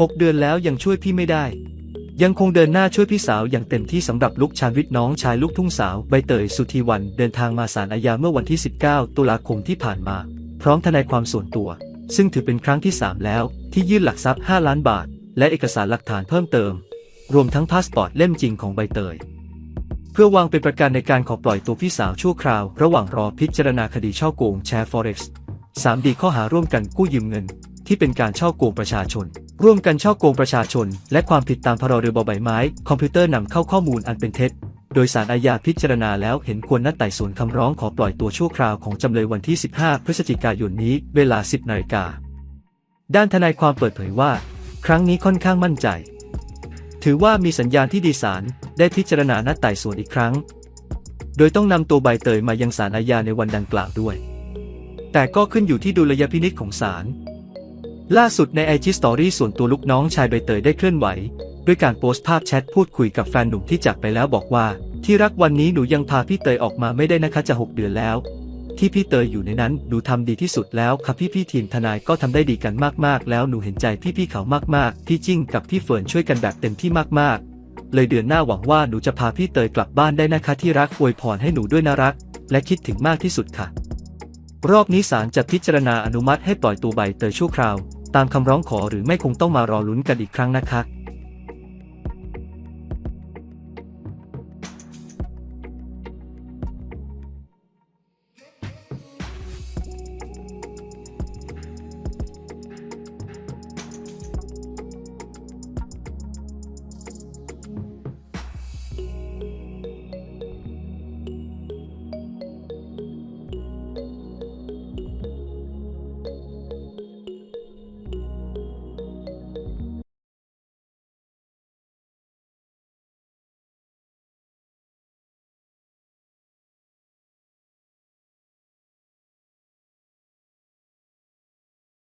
หกเดือนแล้วยังช่วยพี่ไม่ได้ ยังคงเดินหน้าช่วยพี่สาวอย่างเต็มที่สำหรับลุกชานวิทย์น้องชายลูกทุ่งสาวใบเตยสุธีวันเดินทางมาศาลอาญาเมื่อวันที่ 19 ตุลาคมที่ผ่านมา พร้อมทนายความส่วนตัว ซึ่งถือเป็นครั้งที่ 3 แล้ว ที่ยื่นหลักทรัพย์ 5 ล้านบาท และเอกสารหลักฐานเพิ่มเติม รวมทั้งพาสปอร์ตเล่มจริงของใบเตยเพื่อวางเป็นประกันในการขอปล่อยตัวพี่สาวชั่วคราว ระหว่างรอพิจารณาคดีช่อโกงแชร์ Forex 3ดีข้อหาร่วมกันกู้ยืมเงิน ที่เป็นการช่อโกงประชาชน ร่วมกันช่อโกงประชาชน และความผิดตามพรเรือบใบไม้ คอมพิวเตอร์นำเข้าข้อมูลอันเป็นเท็จ โดยสารอาญาพิจารณาแล้วเห็นควรนัดไต่สวนคำร้องขอปล่อยตัวชั่วคราวของจำเลยวันที่ 15 พฤศจิกายนนี้ เวลา 10นาฬิกาด้านทนายความเปิดเผยว่า ครั้งนี้ค่อนข้างมั่นใจ ถือว่ามีสัญญาณที่ดีศาลได้พิจารณานัดไต่สวนอีกครั้ง โดยต้องนำตัวใบเตยมายังศาลอาญาในวันดังกล่าวด้วย แต่ก็ขึ้นอยู่ที่ดุลยพินิจของศาล ล่าสุดในไอจีสตอรี่ส่วนตัวลูกน้องชายใบเตยได้เคลื่อนไหว ด้วยการโพสต์ภาพแชทพูดคุยกับแฟนหนุ่มที่จากไปแล้วบอกว่า ที่รักวันนี้หนูยังพาพี่เตยออกมาไม่ได้นะคะจะหกเดือนแล้ว ที่พี่เตยอยู่ในนั้นหนูทำดีที่สุดแล้วครับพี่พี่ทีมทนายก็ทำได้ดีกันมากๆ แล้วหนูเห็นใจพี่พี่เขามากๆพี่จิ้งกับพี่เฟิร์นช่วยกันแบบเต็มที่มากๆ เลยเดือนหน้าหวังว่าหนูจะพาพี่เตยกลับบ้านได้นะคะที่รักอวยพรให้หนูด้วยนะรัก และคิดถึงมากที่สุดค่ะ รอบนี้ศาลจะพิจารณาอนุมัติให้ปล่อยตัวใบเตยชั่วคราว ตามคำร้องขอหรือไม่คงต้องมารอลุ้นกันอีกครั้งนะคะ